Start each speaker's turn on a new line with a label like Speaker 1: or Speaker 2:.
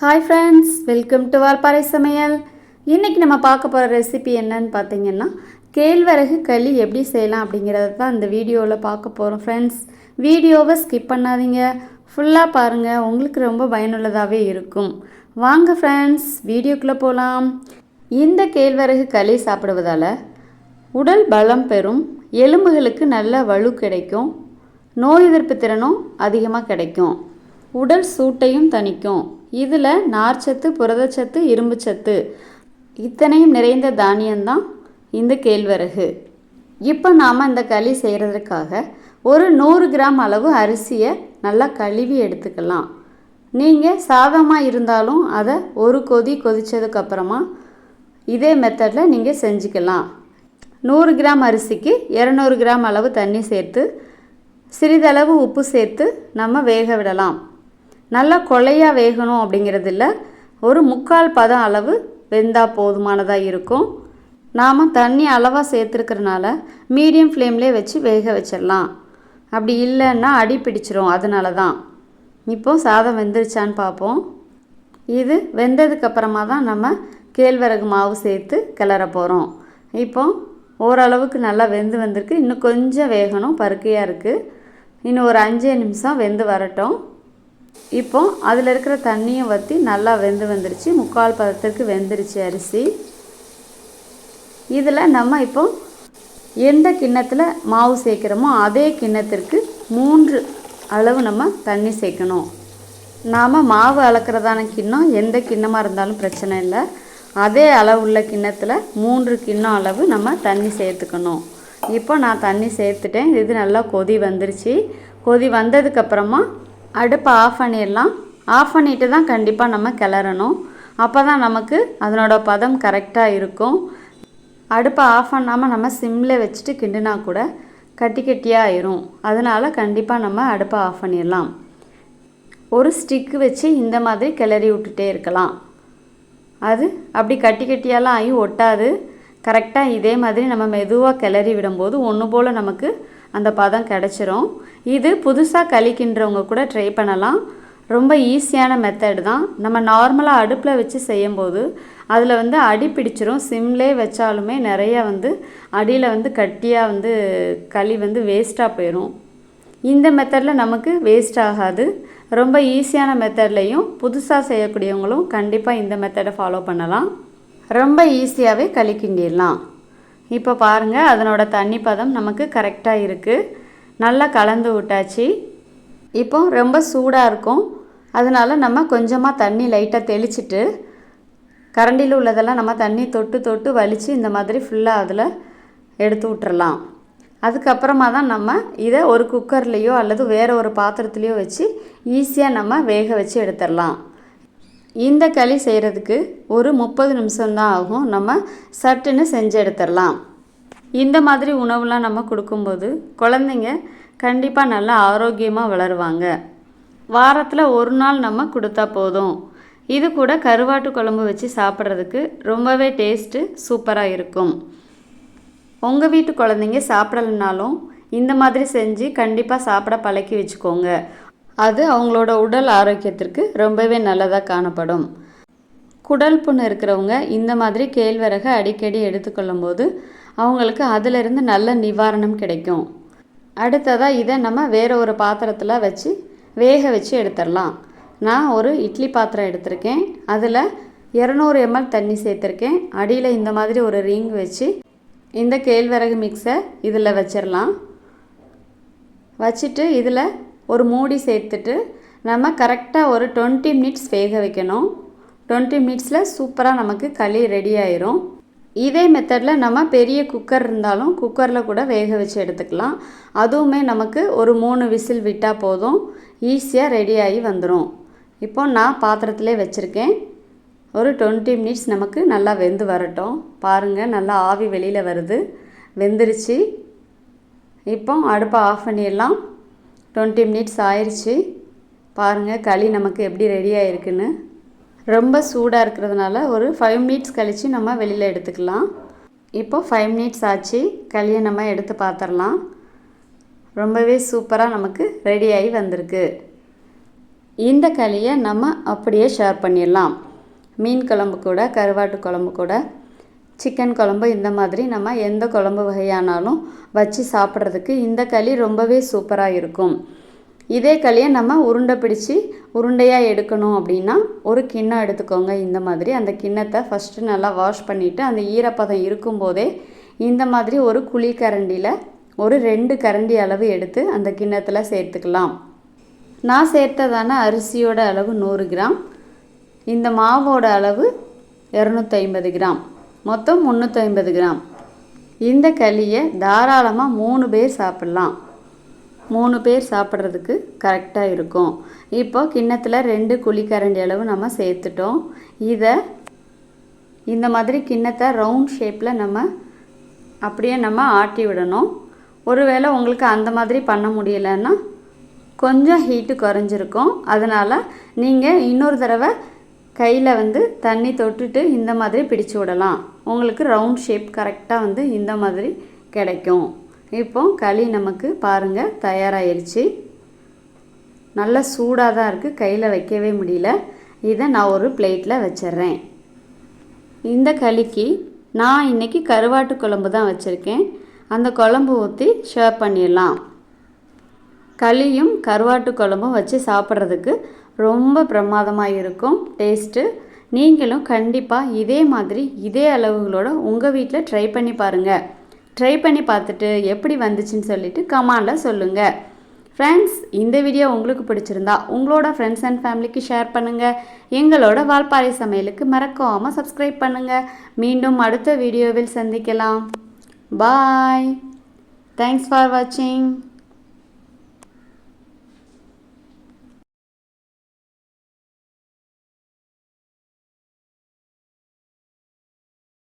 Speaker 1: Hi friends welcome to Valparai சமையல் இன்றைக்கி நம்ம பார்க்க போகிற ரெசிபி என்னன்னு பார்த்தீங்கன்னா கேழ்வரகு களி எப்படி செய்யலாம் அப்படிங்கிறத தான் இந்த வீடியோவில் பார்க்க போகிறோம் ஃப்ரெண்ட்ஸ் வீடியோவை ஸ்கிப் பண்ணாதீங்க. ஃபுல்லாக பாருங்கள் உங்களுக்கு ரொம்ப பயனுள்ளதாகவே இருக்கும். வாங்க ஃப்ரெண்ட்ஸ் வீடியோக்குள்ளே போகலாம் இந்த கேழ்வரகு களி சாப்பிடுவதால் உடல் பலம் பெறும் எலும்புகளுக்கு நல்ல வலு கிடைக்கும் நோய் எதிர்ப்பு திறனும் அதிகமாக கிடைக்கும் உடல் சூட்டையும் தணிக்கும். இதில் நார்ச்சத்து புரதச்சத்து இரும்புச்சத்து. இத்தனையும் நிறைந்த தானியம்தான் இந்த கேழ்வரகு. இப்போ நாம் இந்த களி செய்கிறதுக்காக ஒரு நூறு கிராம் அளவு அரிசியை நல்லா கழுவி எடுத்துக்கலாம். நீங்கள் சாதமாக இருந்தாலும் அதை ஒரு கொதி கொதித்ததுக்கப்புறமா இதே மெத்தடில் நீங்கள் செஞ்சுக்கலாம். நூறு கிராம் அரிசிக்கு இரநூறு கிராம் அளவு தண்ணி சேர்த்து சிறிதளவு உப்பு சேர்த்து நம்ம வேக விடலாம். நல்லா கொலையாக வேகணும் அப்படிங்கிறது இல்லை ஒரு முக்கால் பதம் அளவு வெந்தால் போதுமானதாக இருக்கும். நாம் தண்ணி அளவாக சேர்த்துருக்கறனால மீடியம் ஃப்ளேம்லேயே வச்சு வேக வச்சிடலாம். அப்படி இல்லைன்னா அடி பிடிச்சிரும். அதனால தான் இப்போது சாதம் வெந்துருச்சான்னு பார்ப்போம். இது வெந்ததுக்கப்புறமா தான் நம்ம கேழ்வரகு மாவு சேர்த்து கிளற போகிறோம் இப்போ ஓரளவுக்கு நல்லா வெந்து வந்திருக்கு. இன்னும் கொஞ்சம் வேகணும். பருக்கையாக இருக்குது இன்னும் ஒரு அஞ்சே நிமிஷம் வெந்து வரட்டும். இப்போ அதில் இருக்கிற தண்ணியும் வற்றி நல்லா வெந்து வந்துருச்சு. முக்கால் பதத்துக்கு வெந்துருச்சு அரிசி. இதில் நம்ம இப்போ எந்த கிண்ணத்தில் மாவு சேர்க்குறோமோ அதே கிண்ணத்திற்கு மூன்று அளவு நம்ம தண்ணி சேர்க்கணும். நாம் மாவு அளக்கிறதான கிண்ணம் எந்த கிண்ணமாக இருந்தாலும் பிரச்சனை இல்லை. அதே அளவு உள்ள கிண்ணத்தில் மூன்று கிண்ணம் அளவு நம்ம தண்ணி சேர்த்துக்கணும். இப்போ நான் தண்ணி சேர்த்துட்டேன். இது நல்லா கொதி வந்துருச்சு. கொதி வந்ததுக்கப்புறமா அடுப்பை ஆஃப் பண்ணிடலாம். ஆஃப் பண்ணிட்டு தான் கண்டிப்பாக நம்ம கிளறணும். அப்போ தான் நமக்கு அதனோட பதம் கரெக்டாக இருக்கும். அடுப்பை ஆஃப் பண்ணாமல் நம்ம சிம்மில் வச்சுட்டு கிண்டுனா கூட கட்டி கட்டியாக ஆயிரும். அதனால் கண்டிப்பாக நம்ம அடுப்பை ஆஃப் பண்ணிடலாம். ஒரு ஸ்டிக்கு வச்சு இந்த மாதிரி கிளறி விட்டுட்டே இருக்கலாம். அது அப்படி கட்டி கட்டியாலாம் ஆகி ஒட்டாது. கரெக்டாக இதே மாதிரி நம்ம மெதுவாக கிளறி விடும்போது ஒன்று போல் நமக்கு அந்த பதம் கிடச்சிரும். இது புதுசாக கழிக்கின்றவங்க கூட ட்ரை பண்ணலாம். ரொம்ப ஈஸியான மெத்தட் தான். நம்ம நார்மலாக அடுப்பில் வச்சு செய்யும்போது அதில் வந்து அடி பிடிச்சிரும். சிம்லே வச்சாலுமே நிறையா வந்து அடியில் வந்து கட்டியாக வந்து களி வந்து வேஸ்ட்டாக போயிடும் இந்த மெத்தடில் நமக்கு வேஸ்ட் ஆகாது. ரொம்ப ஈஸியான மெத்தட்லேயும் புதுசாக செய்யக்கூடியவங்களும் கண்டிப்பாக இந்த மெத்தடை ஃபாலோ பண்ணலாம். ரொம்ப ஈஸியாகவே களி கிண்டிடலாம் இப்போ பாருங்கள் அதனோட தண்ணி பதம் நமக்கு கரெக்டாக இருக்குது நல்லா கலந்து விட்டாச்சு. இப்போ ரொம்ப சூடாக இருக்கும். அதனால் நம்ம கொஞ்சமாக தண்ணி லைட்டாக தெளிச்சிட்டு கரண்டியில் உள்ளதெல்லாம் நம்ம தண்ணி தொட்டு தொட்டு வலித்து இந்த மாதிரி ஃபுல்லாக அதில் எடுத்து விட்டுறலாம். அதுக்கப்புறமா தான் நம்ம இதை ஒரு குக்கர்லேயோ அல்லது வேறு ஒரு பாத்திரத்துலேயோ வச்சு ஈஸியாக நம்ம வேக வச்சு எடுத்துடலாம். இந்த களி செய்கிறதுக்கு ஒரு முப்பது நிமிஷம்தான் ஆகும். நம்ம சட்டுன்னு செஞ்சு எடுத்துடலாம். இந்த மாதிரி உணவுலாம் நம்ம கொடுக்கும்போது குழந்தைங்க கண்டிப்பாக நல்லா ஆரோக்கியமாக வளருவாங்க. வாரத்தில் ஒரு நாள் நம்ம கொடுத்தா போதும். இது கூட கருவாட்டு குழம்பு வச்சு சாப்பிட்றதுக்கு ரொம்பவே டேஸ்ட்டு சூப்பராக இருக்கும். உங்கள் வீட்டு குழந்தைங்க சாப்பிடலைனாலும் இந்த மாதிரி செஞ்சு கண்டிப்பாக சாப்பிட பழக்கி வச்சுக்கோங்க. அது அவங்களோட உடல் ஆரோக்கியத்திற்கு ரொம்பவே நல்லதாக காணப்படும். குடல் புண்ணு இருக்கிறவங்க இந்த மாதிரி கேழ்வரகை அடிக்கடி எடுத்துக்கொள்ளும் போது அவங்களுக்கு அதிலிருந்து நல்ல நிவாரணம் கிடைக்கும். அடுத்ததாக இதை நம்ம வேறு ஒரு பாத்திரத்தில் வச்சு வேக வச்சு எடுத்துடலாம். நான் ஒரு இட்லி பாத்திரம் எடுத்திருக்கேன். அதில் இரநூறு எம்எல் தண்ணி சேர்த்துருக்கேன். அடியில் இந்த மாதிரி ஒரு ரிங் வச்சு இந்த கேழ்வரகு மிக்ஸை இதில் வச்சிடலாம். வச்சுட்டு இதில் ஒரு மூடி சேர்த்துட்டு நம்ம கரெக்டாக ஒரு டுவெண்ட்டி மினிட்ஸ் வேக வைக்கணும். டுவெண்ட்டி மினிட்ஸில் சூப்பராக நமக்கு களி ரெடி ஆயிரும். இதே மெத்தடில் நம்ம பெரிய குக்கர் இருந்தாலும் குக்கரில் கூட வேக வச்சு எடுத்துக்கலாம். அதுவுமே நமக்கு ஒரு மூணு விசில் விட்டால் போதும். ஈஸியாக ரெடி ஆகி வந்துடும் இப்போ நான் பாத்திரத்திலே வச்சுருக்கேன். ஒரு டுவெண்ட்டி மினிட்ஸ் நமக்கு நல்லா வெந்து வரட்டும். பாருங்கள் நல்லா ஆவி வெளியில் வருது. வெந்துருச்சு. இப்போ அடுப்பை ஆஃப் பண்ணிடலாம். டுவெண்ட்டி மினிட்ஸ் ஆயிடுச்சு பாருங்கள் களி நமக்கு எப்படி ரெடி ஆகிருக்குன்னு ரொம்ப சூடாக இருக்கிறதுனால ஒரு ஃபைவ் மினிட்ஸ் கழித்து நம்ம வெளியில் எடுத்துக்கலாம். இப்போ ஃபைவ் மினிட்ஸ் ஆச்சு. களியை நம்ம எடுத்து பார்த்துடலாம் ரொம்பவே சூப்பராக நமக்கு ரெடி ஆகி வந்திருக்கு. இந்த களியை நம்ம அப்படியே ஷேர் பண்ணிடலாம். மீன் குழம்பு கூட கருவாட்டு குழம்பு கூட சிக்கன் குழம்பு இந்த மாதிரி நம்ம எந்த குழம்பு வகையானாலும் வச்சு சாப்பிட்றதுக்கு இந்த களி ரொம்பவே சூப்பராக இருக்கும். இதே களியை நம்ம உருண்டை பிடிச்சி உருண்டையாக எடுக்கணும் அப்படின்னா ஒரு கிண்ணம் எடுத்துக்கோங்க. இந்த மாதிரி அந்த கிண்ணத்தை ஃபஸ்ட்டு நல்லா வாஷ் பண்ணிவிட்டு அந்த ஈரப்பதம் இருக்கும்போதே இந்த மாதிரி ஒரு குழி கரண்டியில் ஒரு ரெண்டு கரண்டி அளவு எடுத்து அந்த கிண்ணத்தில் சேர்த்துக்கலாம். நான் சேர்த்ததான அரிசியோட அளவு நூறு கிராம் இந்த மாவோட அளவு இரநூத்தி ஐம்பது கிராம். மொத்தம் முந்நூற்றி ஐம்பது கிராம். இந்த களியை தாராளமாக மூணு பேர் சாப்பிட்லாம். மூணு பேர் சாப்பிட்றதுக்கு கரெக்டாக இருக்கும். இப்போ கிண்ணத்தில் ரெண்டு குழிக்கரண்டி அளவு நம்ம சேர்த்துட்டோம். இதை இந்த மாதிரி கிண்ணத்தை ரவுண்ட் ஷேப்பில் நம்ம அப்படியே நம்ம ஆட்டி விடணும். ஒருவேளை உங்களுக்கு அந்த மாதிரி பண்ண முடியலைன்னா கொஞ்சம் ஹீட்டு குறைஞ்சிருக்கும். அதனால் நீங்கள் இன்னொரு தடவை கையில் வந்து தண்ணி தொட்டுட்டு இந்த மாதிரி பிடிச்சு விடலாம். உங்களுக்கு ரவுண்ட் ஷேப் கரெக்டாக வந்து இந்த மாதிரி கிடைக்கும். இப்போ களி நமக்கு பாருங்கள் தயாராகிருச்சு நல்லா சூடாக தான் இருக்குது கையில் வைக்கவே முடியல. இதை நான் ஒரு பிளேட்டில் வச்சிட்றேன். இந்த களிக்கு நான் இன்றைக்கி கருவாட்டு குழம்பு தான் வச்சுருக்கேன். அந்த குழம்பு ஊற்றி ஷேர் பண்ணிடலாம். களியும் கருவாட்டு குழம்பும் வச்சு சாப்பிட்றதுக்கு ரொம்ப பிரமாதமாக இருக்கும். டேஸ்ட்டு நீங்களும் கண்டிப்பாக இதே மாதிரி இதே அளவுகளோட உங்கள் வீட்டில் ட்ரை பண்ணி பாருங்கள் ட்ரை பண்ணி பார்த்துட்டு எப்படி வந்துச்சுன்னு சொல்லிட்டு கமாண்டில் சொல்லுங்கள் ஃப்ரெண்ட்ஸ் இந்த வீடியோ உங்களுக்கு பிடிச்சிருந்தா உங்களோட ஃப்ரெண்ட்ஸ் அண்ட் ஃபேமிலிக்கு ஷேர் பண்ணுங்கள் எங்களோட வால்பாறை சமையலுக்கு மறக்காமல் சப்ஸ்கிரைப் பண்ணுங்கள் மீண்டும் அடுத்த வீடியோவில் சந்திக்கலாம். பாய் தேங்க்ஸ் ஃபார் வாட்சிங்